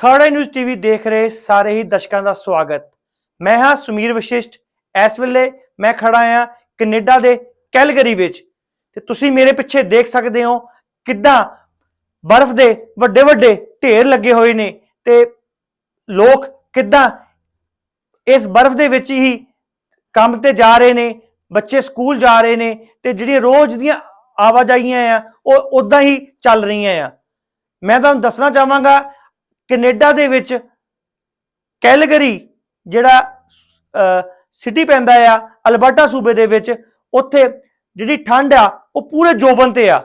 Third ਆਈ news TV ਦੇਖ ਰਹੇ ਸਾਰੇ ਹੀ ਦਰਸ਼ਕਾਂ ਦਾ ਸਵਾਗਤ। ਮੈਂ ਹਾਂ ਸੁਮੀਰ ਵਸ਼ਿਸ਼ਟ। ਇਸ ਵੇਲੇ ਮੈਂ ਖੜਾ ਹਾਂ ਕੈਨੇਡਾ ਦੇ ਕੈਲਗਰੀ ਵਿੱਚ। ਤੇ ਤੁਸੀਂ ਮੇਰੇ ਪਿੱਛੇ ਦੇਖ ਸਕਦੇ ਹੋ ਕਿੱਦਾਂ ਬਰਫ਼ ਦੇ ਵੱਡੇ ਵੱਡੇ ਢੇਰ ਲੱਗੇ ਹੋਏ ਨੇ ਤੇ ਲੋਕ ਕਿੱਦਾਂ ਇਸ ਬਰਫ਼ ਦੇ ਵਿੱਚ ਹੀ ਕੰਮ ਤੇ ਜਾ ਰਹੇ ਨੇ, ਬੱਚੇ ਸਕੂਲ ਜਾ ਰਹੇ ਨੇ ਤੇ ਜਿਹੜੀਆਂ ਰੋਜ਼ ਦੀਆਂ ਆਵਾਜਾਈਆਂ ਆ, ਉਹ ਉਦਾਂ ਹੀ ਚੱਲ ਰਹੀਆਂ ਆ। ਮੈਂ ਤੁਹਾਨੂੰ ਦੱਸਣਾ ਚਾਹਾਂਗਾ ਕੈਨੇਡਾ ਦੇ ਵਿੱਚ ਕੈਲਗਰੀ, ਜਿਹੜਾ ਸਿਟੀ ਪੈਂਦਾ ਆ, ਅਲਬਰਟਾ ਸੂਬੇ ਦੇ ਵਿੱਚ, ਉੱਥੇ ਜਿਹੜੀ ਠੰਡ ਆ, ਉਹ ਪੂਰੇ ਜੋਬਨ ਤੇ ਆ।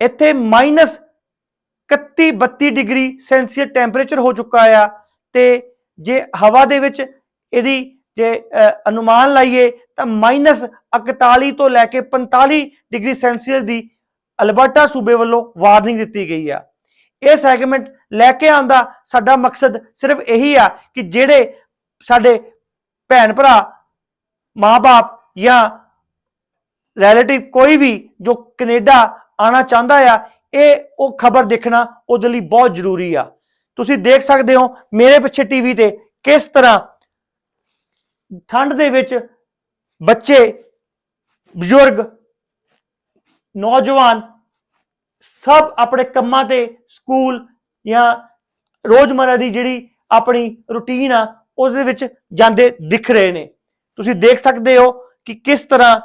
ਇੱਥੇ ਮਾਈਨਸ 31 32 ਡਿਗਰੀ ਸੈਲਸੀਅਸ ਟੈਂਪਰੇਚਰ ਹੋ ਚੁੱਕਾ ਆ ਤੇ ਜੇ ਹਵਾ ਦੇ ਵਿੱਚ ਇਹਦੀ ਜੇ ਅਨੁਮਾਨ ਲਾਈਏ ਤਾਂ ਮਾਈਨਸ 41 ਤੋਂ ਲੈ ਕੇ 45 ਡਿਗਰੀ ਸੈਲਸੀਅਸ ਦੀ ਅਲਬਰਟਾ ਸੂਬੇ ਵੱਲੋਂ ਵਾਰਨਿੰਗ ਦਿੱਤੀ ਗਈ ਆ। ਇਹ ਸੈਗਮੈਂਟ ਲੈ ਕੇ ਆਂਦਾ ਸਾਡਾ ਮਕਸਦ ਸਿਰਫ ਇਹੀ ਆ ਕਿ ਜਿਹੜੇ ਸਾਡੇ ਭੈਣ ਭਰਾ ਮਾਪੇ ਜਾਂ ਰਿਲੇਟਿਵ ਕੋਈ ਵੀ ਜੋ ਕੈਨੇਡਾ ਆਣਾ ਚਾਹੁੰਦਾ ਆ, ਇਹ ਉਹ ਖਬਰ ਦੇਖਣਾ ਉਹਦੇ ਲਈ ਬਹੁਤ ਜ਼ਰੂਰੀ ਆ। ਤੁਸੀਂ ਦੇਖ ਸਕਦੇ ਹੋ ਮੇਰੇ ਪਿੱਛੇ ਟੀਵੀ ਤੇ ਕਿਸ ਤਰ੍ਹਾਂ ਠੰਡ ਦੇ ਵਿੱਚ ਬੱਚੇ, ਬਜ਼ੁਰਗ, ਨੌਜਵਾਨ ਸਭ ਆਪਣੇ ਕੰਮਾਂ ਤੇ ਸਕੂਲ ਜਾਂ ਰੋਜ਼ਮਰਰਾ ਦੀ ਜਿਹੜੀ ਆਪਣੀ ਰੁਟੀਨ ਆ, ਉਹਦੇ ਵਿੱਚ ਜਾਂਦੇ ਦਿਖ ਰਹੇ ਨੇ। ਤੁਸੀਂ ਦੇਖ ਸਕਦੇ ਹੋ ਕਿ ਕਿਸ ਤਰ੍ਹਾਂ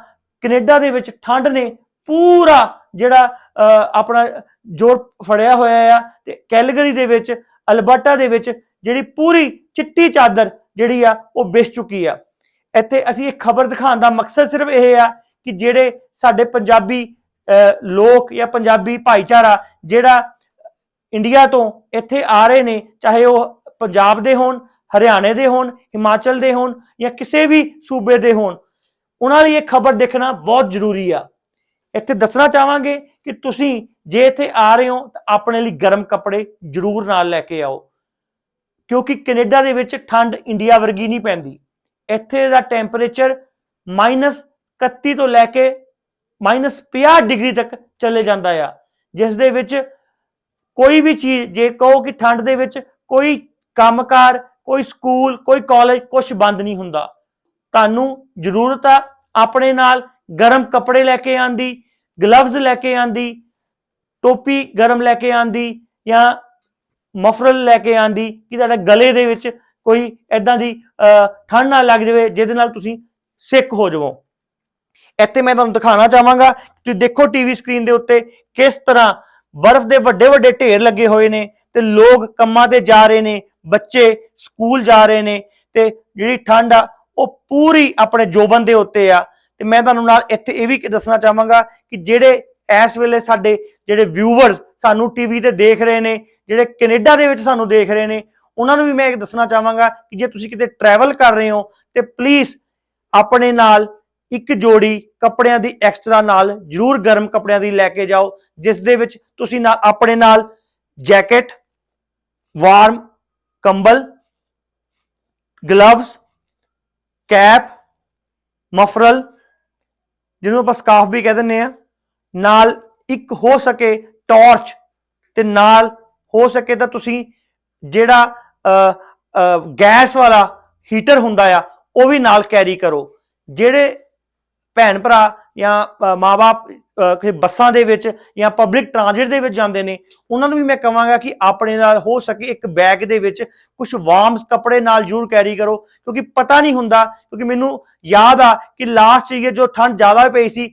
ਕੈਨੇਡਾ ਦੇ ਵਿੱਚ ਠੰਡ ਨੇ ਪੂਰਾ ਜਿਹੜਾ ਆਪਣਾ ਜੋਰ ਫੜਿਆ ਹੋਇਆ ਆ ਤੇ ਕੈਲਗਰੀ ਦੇ ਵਿੱਚ, ਅਲਬਰਟਾ ਦੇ ਵਿੱਚ ਜਿਹੜੀ ਪੂਰੀ ਚਿੱਟੀ ਚਾਦਰ ਜਿਹੜੀ ਆ, ਉਹ ਵਿਛ ਚੁੱਕੀ ਆ। ਇੱਥੇ ਅਸੀਂ ਇਹ ਖਬਰ ਦਿਖਾਉਣ ਦਾ ਮਕਸਦ ਸਿਰਫ ਇਹ ਆ ਕਿ ਜਿਹੜੇ ਸਾਡੇ ਪੰਜਾਬੀ ਲੋਕ ਜਾਂ ਪੰਜਾਬੀ ਭਾਈਚਾਰਾ ਜਿਹੜਾ ਇੰਡੀਆ ਤੋਂ ਇੱਥੇ ਆ ਰਹੇ ਨੇ, ਚਾਹੇ ਉਹ ਪੰਜਾਬ ਦੇ ਹੋਣ, ਹਰਿਆਣੇ ਦੇ ਹੋਣ, ਹਿਮਾਚਲ ਦੇ ਹੋਣ ਜਾਂ ਕਿਸੇ ਵੀ ਸੂਬੇ ਦੇ ਹੋਣ, ਉਹਨਾਂ ਲਈ ਇਹ ਖਬਰ ਦੇਖਣਾ ਬਹੁਤ ਜ਼ਰੂਰੀ ਆ। ਇੱਥੇ ਦੱਸਣਾ ਚਾਹਾਂਗੇ ਕਿ ਤੁਸੀਂ ਜੇ ਇੱਥੇ ਆ ਰਹੇ ਹੋ ਤਾਂ ਆਪਣੇ ਲਈ ਗਰਮ ਕੱਪੜੇ ਜ਼ਰੂਰ ਨਾਲ ਲੈ ਕੇ ਆਓ, ਕਿਉਂਕਿ ਕੈਨੇਡਾ ਦੇ ਵਿੱਚ ਠੰਡ ਇੰਡੀਆ ਵਰਗੀ ਨਹੀਂ ਪੈਂਦੀ। ਇੱਥੇ ਦਾ ਟੈਂਪਰੇਚਰ -31 ਤੋਂ ਲੈ ਕੇ -50 ਡਿਗਰੀ ਤੱਕ ਚਲੇ ਜਾਂਦਾ ਆ, ਜਿਸ ਦੇ ਵਿੱਚ ਕੋਈ ਵੀ ਚੀਜ਼, ਜੇ ਕਹੋ ਕਿ ਠੰਡ ਦੇ ਵਿੱਚ ਕੋਈ ਕੰਮਕਾਰ, ਕੋਈ ਸਕੂਲ, ਕੋਈ ਕਾਲਜ ਕੁਝ ਬੰਦ ਨਹੀਂ ਹੁੰਦਾ। ਤੁਹਾਨੂੰ ਜ਼ਰੂਰਤ ਆ ਆਪਣੇ ਨਾਲ ਗਰਮ ਕੱਪੜੇ ਲੈ ਕੇ ਆਂਦੀ ਗਲਵਜ਼ ਲੈ ਕੇ ਆਂਦੀ ਟੋਪੀ ਗਰਮ ਲੈ ਕੇ ਆਂਦੀ ਜਾਂ ਮਫਰਲ ਲੈ ਕੇ ਆਂਦੀ ਕਿ ਤੁਹਾਡੇ ਗਲੇ ਦੇ ਵਿੱਚ ਕੋਈ ਐਦਾਂ ਦੀ ਠੰਡ ਨਾ ਲੱਗ ਜਾਵੇ, ਜਿਹਦੇ ਨਾਲ ਤੁਸੀਂ ਸਿੱਕ ਹੋ ਜਾਵੋ। ਇੱਥੇ ਮੈਂ ਤੁਹਾਨੂੰ ਦਿਖਾਉਣਾ ਚਾਹਾਂਗਾ ਤੁਸੀਂ ਦੇਖੋ ਟੀਵੀ ਸਕਰੀਨ ਦੇ ਉੱਤੇ ਕਿਸ ਤਰ੍ਹਾਂ ਬਰਫ਼ ਦੇ ਵੱਡੇ ਵੱਡੇ ਢੇਰ ਲੱਗੇ ਹੋਏ ਨੇ ਤੇ ਲੋਕ ਕੰਮਾਂ ਤੇ ਜਾ ਰਹੇ ਨੇ, ਬੱਚੇ ਸਕੂਲ ਜਾ ਰਹੇ ਨੇ ਤੇ ਜਿਹੜੀ ਠੰਡ ਆ, ਉਹ ਪੂਰੀ ਆਪਣੇ ਜੋਬਨ ਦੇ ਉੱਤੇ ਆ। ਤੇ ਮੈਂ ਤੁਹਾਨੂੰ ਨਾਲ ਇੱਥੇ ਇਹ ਵੀ ਦੱਸਣਾ ਚਾਹਾਂਗਾ ਕਿ ਜਿਹੜੇ ਇਸ ਵੇਲੇ ਸਾਡੇ ਜਿਹੜੇ ਵਿਊਵਰਸ ਸਾਨੂੰ ਟੀਵੀ ਤੇ ਦੇਖ ਰਹੇ ਨੇ, ਜਿਹੜੇ ਕੈਨੇਡਾ ਦੇ ਵਿੱਚ ਸਾਨੂੰ ਦੇਖ ਰਹੇ ਨੇ, ਉਹਨਾਂ ਨੂੰ ਵੀ ਮੈਂ ਇਹ ਦੱਸਣਾ ਚਾਹਾਂਗਾ ਕਿ ਜੇ ਤੁਸੀਂ ਕਿਤੇ ਟਰੈਵਲ ਕਰ ਰਹੇ ਹੋ, ਤੇ ਪਲੀਜ਼ ਆਪਣੇ ਨਾਲ ਇੱਕ ਜੋੜੀ ਕੱਪੜਿਆਂ ਦੀ ਐਕਸਟਰਾ ਨਾਲ ਜ਼ਰੂਰ ਗਰਮ ਕੱਪੜਿਆਂ ਦੀ ਲੈ ਕੇ ਜਾਓ, ਜਿਸ ਦੇ ਵਿੱਚ ਤੁਸੀਂ ਨਾਲ ਆਪਣੇ ਨਾਲ ਜੈਕਟ ਵਾਰਮ ਕੰਬਲ ਗਲਵਸ ਕੈਪ ਮਫਰਲ ਜਿਹਨੂੰ ਆਪਾਂ ਸਕਾਫ ਵੀ ਕਹਿ ਦਿੰਦੇ ਆ, ਨਾਲ ਇੱਕ ਹੋ ਸਕੇ ਟਾਰਚ ਤੇ ਨਾਲ ਹੋ ਸਕੇ ਤਾਂ ਤੁਸੀਂ ਜਿਹੜਾ ਗੈਸ ਵਾਲਾ ਹੀਟਰ ਹੁੰਦਾ ਆ, ਉਹ ਵੀ ਨਾਲ ਕੈਰੀ ਕਰੋ। ਜਿਹੜੇ ਭੈਣ ਭਰਾ ਜਾਂ ਮਾਪੇ ਕਿਸੇ ਬੱਸਾਂ ਦੇ ਵਿੱਚ ਜਾਂ ਪਬਲਿਕ ਟਰਾਂਜਿਟ ਦੇ ਵਿੱਚ ਜਾਂਦੇ ਨੇ, ਉਹਨਾਂ ਨੂੰ ਵੀ ਮੈਂ ਕਹਾਂਗਾ ਕਿ ਆਪਣੇ ਨਾਲ ਹੋ ਸਕੇ ਇੱਕ ਬੈਗ ਦੇ ਵਿੱਚ ਕੁਝ ਵਾਰਮ ਕੱਪੜੇ ਨਾਲ ਜ਼ਰੂਰ ਕੈਰੀ ਕਰੋ, ਕਿਉਂਕਿ ਪਤਾ ਨਹੀਂ ਹੁੰਦਾ, ਕਿਉਂਕਿ ਮੈਨੂੰ ਯਾਦ ਆ ਕਿ ਲਾਸਟ ਈਅਰ ਜੋ ਠੰਡ ਜ਼ਿਆਦਾ ਪਈ ਸੀ,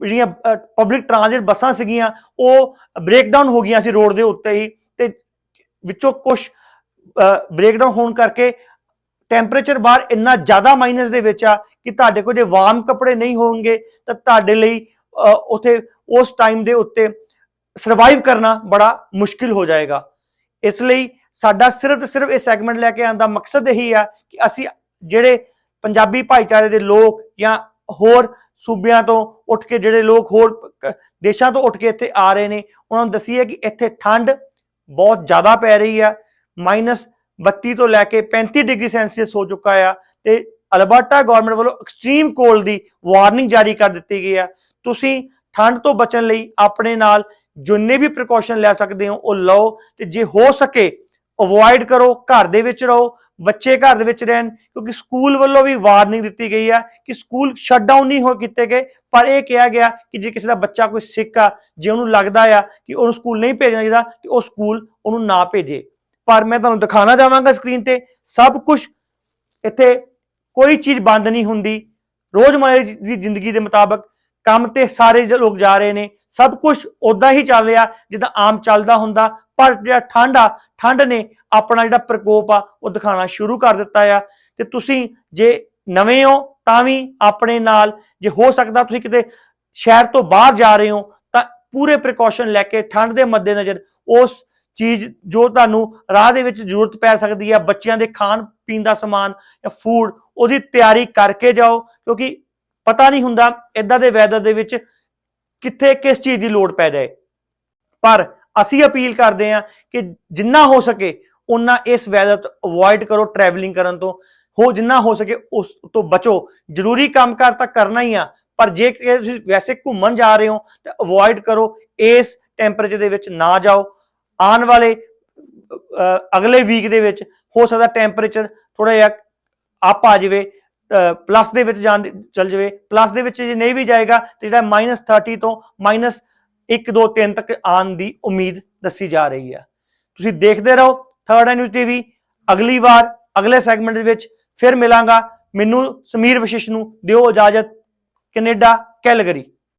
ਜਿਹੜੀਆਂ ਪਬਲਿਕ ਟਰਾਂਜਿਟ ਬੱਸਾਂ ਸੀਗੀਆਂ, ਉਹ ਬ੍ਰੇਕਡਾਊਨ ਹੋ ਗਈਆਂ ਸੀ ਰੋਡ ਦੇ ਉੱਤੇ ਹੀ, ਤੇ ਵਿੱਚੋਂ ਕੁਝ ਬ੍ਰੇਕਡਾਊਨ ਹੋਣ ਕਰਕੇ ਟੈਂਪਰੇਚਰ ਬਾਹਰ ਇੰਨਾ ਜ਼ਿਆਦਾ ਮਾਈਨਸ ਦੇ ਵਿੱਚ ਆ ਕਿ ਤੁਹਾਡੇ ਕੋਲ ਜੇ ਵਾਰਮ ਕੱਪੜੇ ਨਹੀਂ ਹੋਣਗੇ ਤਾਂ ਤੁਹਾਡੇ ਲਈ ਅਹ, ਉਥੇ ਉਸ ਟਾਈਮ ਦੇ ਉੱਤੇ ਸਰਵਾਈਵ ਕਰਨਾ ਬੜਾ ਮੁਸ਼ਕਿਲ ਹੋ ਜਾਏਗਾ। ਇਸ ਲਈ ਸਾਡਾ ਸਿਰਫ ਤੇ ਸਿਰਫ ਇਹ ਸੈਗਮੈਂਟ ਲੈ ਕੇ ਆਉਣ ਦਾ ਮਕਸਦ ਇਹੀ ਆ ਕਿ ਅਸੀਂ ਜਿਹੜੇ ਪੰਜਾਬੀ ਭਾਈਚਾਰੇ ਦੇ ਲੋਕ ਜਾਂ ਹੋਰ ਸੂਬਿਆਂ ਤੋਂ ਉੱਠ ਕੇ ਜਿਹੜੇ ਲੋਕ ਹੋਰ ਦੇਸ਼ਾਂ ਤੋਂ ਉੱਠ ਕੇ ਇੱਥੇ ਆ ਰਹੇ ਨੇ ਉਹਨਾਂ ਨੂੰ ਦਸੀਏ ਕਿ ਇੱਥੇ ਠੰਡ ਬਹੁਤ ਜ਼ਿਆਦਾ ਪੈ ਰਹੀ ਆ ਮਾਈਨਸ 32 ਤੋਂ ਲੈ ਕੇ 35 ਡਿਗਰੀ ਸੈਲਸੀਅਸ ਹੋ ਚੁੱਕਾ ਆ ਤੇ ਅਲਬਰਟਾ ਗਵਰਨਮੈਂਟ ਵੱਲੋਂ ਐਕਸਟ੍ਰੀਮ ਕੋਲਡ ਦੀ ਵਾਰਨਿੰਗ ਜਾਰੀ ਕਰ ਦਿੱਤੀ ਗਈ ਆ। ਤੁਸੀਂ ਠੰਡ ਤੋਂ ਬਚਣ ਲਈ ਆਪਣੇ ਨਾਲ ਜਿੰਨੇ ਵੀ ਪ੍ਰੀਕਾਸ਼ਨ ਲੈ ਸਕਦੇ ਹੋ, ਉਹ ਲਓ ਤੇ ਜੇ ਹੋ ਸਕੇ ਅਵੋਇਡ ਕਰੋ, ਘਰ ਦੇ ਵਿੱਚ ਰਹੋ, ਬੱਚੇ ਘਰ ਦੇ ਵਿੱਚ ਰਹਿਣ, ਕਿਉਂਕਿ ਸਕੂਲ ਵੱਲੋਂ ਵੀ ਵਾਰਨਿੰਗ ਦਿੱਤੀ ਗਈ ਆ ਕਿ ਸਕੂਲ ਸ਼ਟਡਾਊਨ ਨਹੀਂ ਹੋ ਕੀਤੇ ਗਏ, ਪਰ ਇਹ ਕਿਹਾ ਗਿਆ ਕਿ ਜੇ ਕਿਸੇ ਦਾ ਬੱਚਾ ਕੋਈ ਸਿੱਖ ਆ, ਜੇ ਉਹਨੂੰ ਲੱਗਦਾ ਆ ਕਿ ਉਹਨੂੰ ਸਕੂਲ ਨਹੀਂ ਭੇਜਣਾ ਚਾਹੀਦਾ, ਤੇ ਉਹ ਸਕੂਲ ਉਹਨੂੰ ਨਾ ਭੇਜੇ। ਪਰ ਮੈਂ ਤੁਹਾਨੂੰ ਦਿਖਾਣਾ ਚਾਹਾਂਗਾ ਸਕਰੀਨ ਤੇ, ਸਭ ਕੁਝ ਇੱਥੇ ਕੋਈ ਚੀਜ਼ ਬੰਦ ਨਹੀਂ ਹੁੰਦੀ। ਰੋਜ਼ਮਰ੍ਹਾ ਦੀ ਜ਼ਿੰਦਗੀ ਦੇ ਮੁਤਾਬਕ ਕੰਮ ਤੇ ਸਾਰੇ ਜ- ਲੋਕ ਜਾ ਰਹੇ ਨੇ। ਸਭ ਕੁਝ ਉਦਾਂ ਹੀ ਚੱਲ ਰਿਹਾ ਜਿੱਦਾਂ ਆਮ ਚੱਲਦਾ ਹੁੰਦਾ, ਪਰ ਜਿਹੜਾ ਠੰਡ ਆ, ਠੰਡ ਨੇ ਆਪਣਾ ਜਿਹੜਾ ਪ੍ਰਕੋਪ ਆ, ਉਹ ਦਿਖਾਉਣਾ ਸ਼ੁਰੂ ਕਰ ਦਿੱਤਾ ਆ। ਤੇ ਤੁਸੀਂ ਜੇ ਨਵੇਂ ਹੋ, ਤਾਂ ਵੀ ਆਪਣੇ ਨਾਲ, ਜੇ ਹੋ ਸਕਦਾ ਤੁਸੀਂ ਕਿਤੇ ਸ਼ਹਿਰ ਤੋਂ ਬਾਹਰ ਜਾ ਰਹੇ ਹੋ, ਤਾਂ ਪੂਰੇ ਪ੍ਰੀਕਾਸ਼ਨ ਲੈ ਕੇ ਠੰਡ ਦੇ ਮੱਦੇਨਜ਼ਰ ਉਸ ਚੀਜ਼ ਜੋ ਤੁਹਾਨੂੰ ਰਾਹ ਦੇ ਵਿੱਚ ਜ਼ਰੂਰਤ ਪੈ ਸਕਦੀ ਹੈ ਬੱਚਿਆਂ ਦੇ ਖਾਣ ਪੀਣ ਦਾ ਸਮਾਨ ਜਾਂ ਫੂਡ ਉਹਦੀ ਤਿਆਰੀ ਕਰਕੇ ਜਾਓ, ਕਿਉਂਕਿ ਪਤਾ ਨਹੀਂ ਹੁੰਦਾ ਇਦਾਂ ਦੇ ਵੈਦਰ ਦੇ ਵਿੱਚ ਕਿੱਥੇ ਕਿਸ ਚੀਜ਼ ਦੀ ਲੋੜ ਪੈ ਜਾਏ। ਪਰ ਅਸੀਂ ਅਪੀਲ ਕਰਦੇ ਹਾਂ ਕਿ ਜਿੰਨਾ ਹੋ ਸਕੇ ਉਨਾ ਇਸ ਵੈਦਰ ਤੋਂ ਅਵੋਇਡ ਕਰੋ ਟਰੈਵਲਿੰਗ ਕਰਨ ਤੋਂ। ਹੋ, ਜਿੰਨਾ ਹੋ ਸਕੇ ਉਸ ਤੋਂ ਬਚੋ। ਜ਼ਰੂਰੀ ਕੰਮਕਾਰ ਤਾਂ ਕਰਨਾ ਹੀ ਆ, ਪਰ ਜੇ ਤੁਸੀਂ ਵੈਸੇ ਘੁੰਮਣ ਜਾ ਰਹੇ ਹੋ ਤਾਂ ਅਵੋਇਡ ਕਰੋ, ਇਸ ਟੈਂਪਰੇਚਰ ਦੇ ਵਿੱਚ ਨਾ ਜਾਓ। ਆਉਣ ਵਾਲੇ ਅਗਲੇ ਵੀਕ ਦੇ ਵਿੱਚ ਹੋ ਸਕਦਾ ਟੈਂਪਰੇਚਰ ਥੋੜਾ ਜਿਹਾ ਅਪ ਆ ਜਾਵੇ ਪਲੱਸ ਦੇ ਵਿੱਚ ਜਾਣ ਚੱਲ ਜਾਵੇ। ਪਲੱਸ ਦੇ ਵਿੱਚ ਜੇ ਨਹੀਂ ਵੀ ਜਾਏਗਾ ਤੇ ਜਿਹੜਾ -30 ਤੋਂ -1 2 3 ਤੱਕ ਆਉਣ ਦੀ ਉਮੀਦ ਦੱਸੀ ਜਾ ਰਹੀ ਹੈ ਤੁਸੀਂ ਦੇਖਦੇ ਰਹੋ ਥਰਡ ਨਿਊਜ਼ ਟੀਵੀ ਅਗਲੀ ਵਾਰ, ਅਗਲੇ ਸੈਗਮੈਂਟ ਦੇ ਵਿੱਚ ਫਿਰ ਮਿਲਾਂਗਾ। ਮੈਨੂੰ ਸਮੀਰ ਵਸ਼ਿਸ਼ ਨੂੰ ਦਿਓ ਇਜਾਜ਼ਤ। Canada, Calgary.